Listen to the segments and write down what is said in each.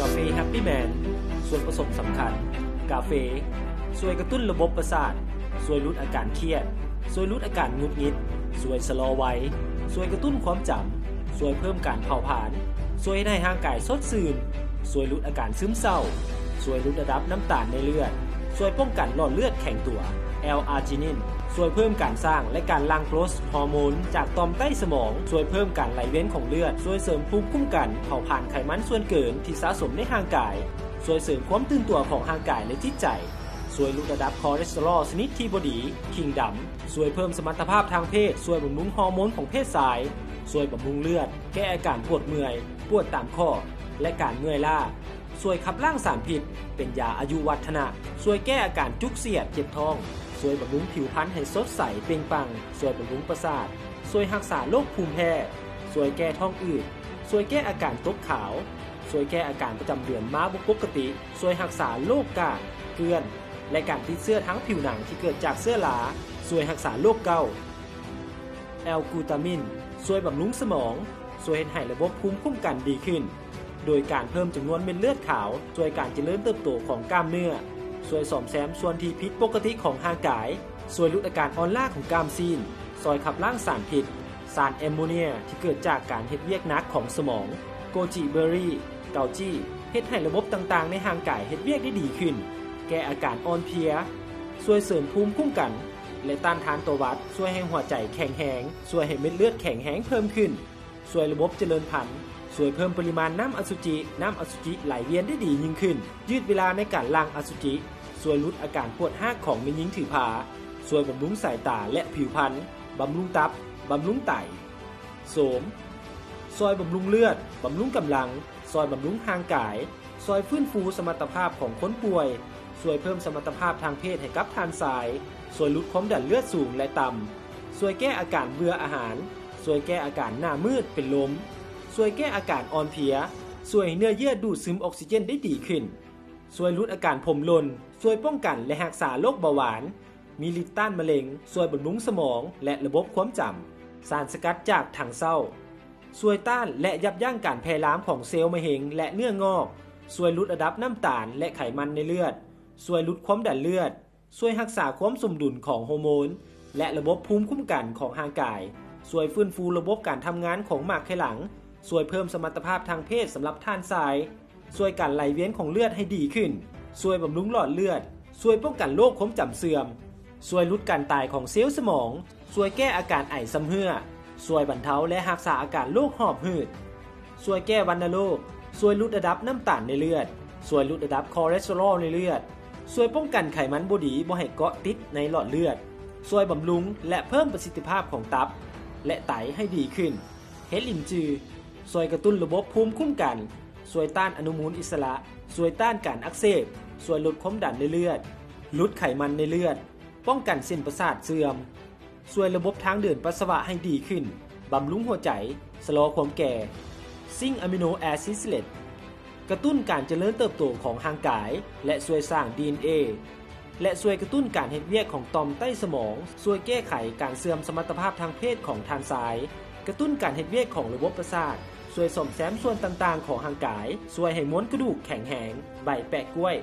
กาแฟแฮปปี้แมน ส่วนผสมสำคัญ กาแฟช่วยกระตุ้นระบบประสาทช่วยลดอาการเครียดช่วยลดอาการงุดงิดช่วยชะลอวัยช่วยกระตุ้นความจำช่วยเพิ่มการเผาผลาญช่วยให้ร่างกายสดชื่นช่วยลดอาการซึมเศร้าช่วยลดระดับน้ำตาลในเลือดช่วยป้องกันหลอดเลือดแข็งตัว L-a r g i n i n ช่วยเพิ่มการสร้างและการหลั่งโกรทฮอร์โมนจากต่อมใต้สมองช่วยเพิ่มการไหลเวียนของเลือดช่วยเสริมภูมิคุ้มกันเผาผลาญไขมันส่วนเกินที่สะสมในร่างกายช่วยเสริมความตื่นตัวของร่างกายและจิตใจช่วยลดระดับคอเลสเตอรอลชนิดที่บดีคิงดำช่วยเพิ่มสมรรถภาพทางเพศช่วยบำรุงฮอร์โมนของเพศชายช่วยบำรุงเลือด แก้อาการปวดเมื่อย ปวดตามข้อ และการเมื่อยล้าช่วยขับล้างสารพิษ เป็นยาอายุวัฒนะช่วยแก้อาการจุกเสียดเจ็บท้อง ช่วยบำรุงผิวพรรณให้สดใสเปล่งปลังช่วยบำรุงประสาทช่วยรักษาโรคภูมิแพ้ช่วยแก้ท้องอืดช่วยแก้อาการตกขาวช่วยแก้อาการประจำเดือนมาบุปกติช่วยรักษาโรคกาดเกลือน และการติดเสื้อทั้งผิวหนังที่เกิดจากเสื้อหลาช่วยรักษาโรคเกาต์แอลกูตามินช่วยบำรุงสมองช่วยให้ระบบภูมิคุ้มกันดีขึ้น โดยการเพิ่มจำนวนเม็ดเลือดขาวช่วยการเจริญเติบโตของกล้ามเนื้อ ช่วยสอมแซมส่วนที่ผิดปกติของร่างกายช่วยลดอาการอ่อนล้าของกล้ามซีนซอยขับล้างสารพิษ สารแอมโมเนียที่เกิดจากการเฮ็ดเวียกนักของสมอง โกจิเบอร์รี่เกาจี้เฮ็ดให้ระบบต่างๆ ในร่างกายเฮ็ดเวียกได้ดีขึ้น แก้อาการอ่อนเพลียช่วยเสริมภูมิคุ้มกัน และต้านทานตัววัดช่วยให้หัวใจแข็งแรงช่วยให้เม็ดเลือดแข็งแรงเพิ่มขึ้นช่วยระบบเจริญพันธุ์ ช่วยเพิ่มปริมาณน้ำอสุจิ น้ำอสุจิไหลเวียนได้ดียิ่งขึ้น ยืดเวลาในการล้างอสุจิช่วยลดอาการปวดห้าของแม่หญิงถือผาช่วยบำรุงสายตาและผิวพรรณบำรุงตับบำรุงไตโสมซอยบำรุงเลือด บำรุงกำลัง ซอยบำรุงห่างกาย ซอยฟื้นฟูสมรรถภาพของคนป่วย ช่วยเพิ่มสมรรถภาพทางเพศให้กับทานสาย ช่วยลดความดันเลือดสูงและต่ำช่วยแก้อาการเบื่ออาหาร ช่วยแก้อาการหน้ามืดเป็นลม ช่วยแก้อาการอ่อนเพลียช่วยเนื้อเยื่อดูดซึมออกซิเจนได้ดีขึ้นช่วยลดอาการผมลนช่วยป้องกันและรักษาโรคเบาหวาน มีฤทธิ์ต้านมะเร็งช่วยบำรุงสมอง และระบบความจำสารสกัดจากถังเศร้าช่วยต้านและยับยั้งการแพร่ลามของเซลล์มะเร็งและเนื้องอกช่วยลดระดับน้ำตาลและไขมันในเลือดช่วยลดความดันเลือดช่วยรักษาความสมดุลของฮอร์โมน และระบบภูมิคุ้มกันของร่างกายช่วยฟื้นฟูระบบการทำงานของหมากไขหลัง ช่วยเพิ่มสมรรถภาพทางเพศสำหรับท่านทราย ช่วยการไหลเวียนของเลือดให้ดีขึ้น ช่วยบำรุงหลอดเลือด ช่วยป้องกันโรคคมจำเสื่อม ช่วยลดการตายของเซลล์สมอง ช่วยแก้อาการไอซ้ำเหื่อช่วยบรรเทาและรักษาอาการโรคหอบหืด ช่วยแก้วัณโรค ช่วยลดระดับน้ำตาลในเลือด ช่วยลดระดับคอเลสเตอรอลในเลือด ช่วยป้องกันไขมันบดีบ่ให้เกาะติดในหลอดเลือด ช่วยบำรุงและเพิ่มประสิทธิภาพของตับ และไตให้ดีขึ้น เฮลินจือ ช่วยกระตุ้นระบบภูมิคุ้มกันช่วยต้านอนุมูลอิสระช่วยต้านการอักเสบช่วยลดความดันในเลือดลดไขมันในเลือด ป้องกันเส้นประสาทเสื่อมช่วยระบบทางเดินปัสสาวะให้ดีขึ้น บำรุงหัวใจชะลอความแก่ ซิงอะมิโนแอซิสเลตกระตุ้นการเจริญเติบโตของร่างกาย และช่วยสร้าง DNA และช่วยกระตุ้นการเฮ็ดเวียกของต่อมใต้สมองช่วยแก้ไขการเสื่อมสมรรถภาพทางเพศของทานซ้าย กระตุ้นการเฮ็ดเวียกของระบบประสาท ช่วยส่อมแซมส่วนต่างๆ ของร่างกายช่วยให้ม้วนกระดูกแข็งแรงใบแปะกล้วย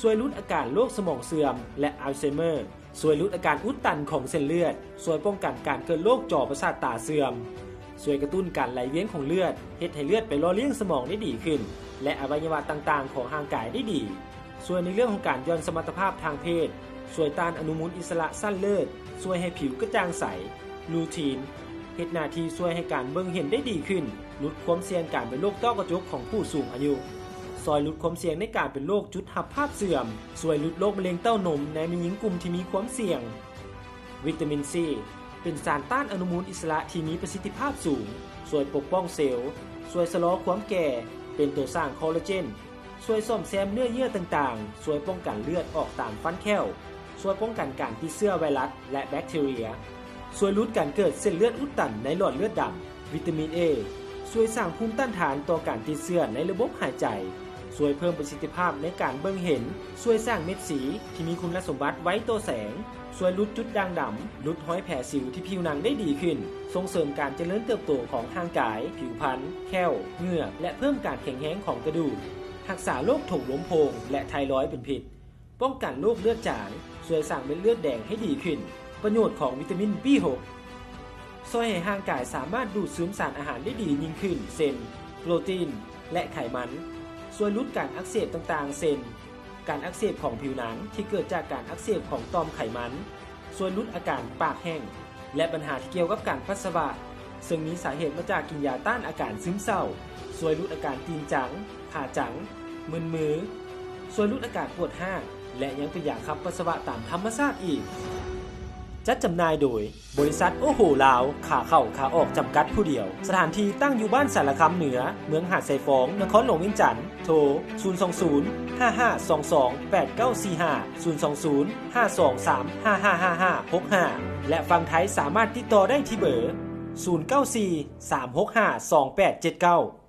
ช่วยลดอาการโรคสมองเสื่อม และอัลไซเมอร์ช่วยลดอาการอุดตันของเส้นเลือดช่วยป้องกันการเกิดโรคจอประสาทตาเสื่อมช่วยกระตุ้นการไหลเวียนของเลือดเฮ็ดให้เลือดไปหล่อเลี้ยงสมองได้ดีขึ้น และอวัยวะต่างๆ ของร่างกายได้ดีช่วยในเรื่องของการย่อนสมรรถภาพทางเพศช่วยต้านอนุมูลอิสระสั้นเลือดช่วยให้ผิวกระจ่างใส ลูทีน เฮ็ดหน้าที่ช่วยให้การเบิ่งเห็นได้ดีขึ้นลดความเสี่ยงการเป็นโรคต้อกระจกของผู้สูงอายุซอยลดความเสี่ยงในการเป็นโรคจุดหับภาพเสื่อมช่วยลดโรคมะเร็งเต้านมในมีหญิงกลุ่มที่มีความเสี่ยง วิตามินซีเป็นสารต้านอนุมูลอิสระที่มีประสิทธิภาพสูงช่วยปกป้องเซลล์ช่วยชะลอความแก่ เป็นตัวสร้างคอลลาเจนช่วยซ่อมแซมเนื้อเยื่อต่างๆช่วยป้องกันเลือดออกตามฟันแข้วช่วยป้องกันการติดเชื้อไวรัสและแบคทีเรีย ช่วยลดการเกิดเส้นเลือดอุดตันในหลอดเลือดดำวิตามิน A ช่วยสร้างภูมิต้านทานต่อการติดเชื้อในระบบหายใจช่วยเพิ่มประสิทธิภาพในการเบิ่งเห็น ช่วยสร้างเม็ดสีที่มีคุณสมบัติไว้ตัวแสง ช่วยลดจุดด่างดำลดห้อยแผลสิวที่ผิวหนังได้ดีขึ้น ส่งเสริมการเจริญเติบโตของร่างกาย ผิวพรรณ แข้ว เหงือก และเพิ่มการแข็งแรงของกระดูก รักษาโรคถุงลมโพง และไทรอยด์เป็นพิษ ป้องกันโรคเลือดจาง ช่วยสร้างเม็ดเลือดแดงให้ดีขึ้น ประโยชน์ของวิตามิน B6 ช่วยให้ร่างกายสามารถดูดซึมสารอาหารได้ดียิ่งขึ้น เช่น โปรตีน และไขมัน ช่วยลดการอักเสบต่างๆ เช่น การอักเสบของผิวหนังที่เกิดจากการอักเสบของต่อมไขมันช่วยลดอาการปากแห้ง และปัญหาที่เกี่ยวกับการปัสสาวะ ซึ่งมีสาเหตุมาจากกินยาต้านอาการซึมเศร้าช่วยลดอาการตีนจัง ขาจัง มึนมือช่วยลดอาการปวดห้าง และยังเป็นยาขับปัสสาวะตามธรรมชาติอีก จัดจำหน่ายโดย บริษัทโอโหลาว ขาเข้าขาออกจำกัดผู้เดียว สถานที่ตั้งอยู่บ้านสารคำเหนือ เมืองหาดไซฟอง นครหลวงเวียงจันทน์โทร 020 5522 8945 020 523 5555 65 และฟังไทยสามารถติดต่อได้ที่เบอร์ 094 365 2879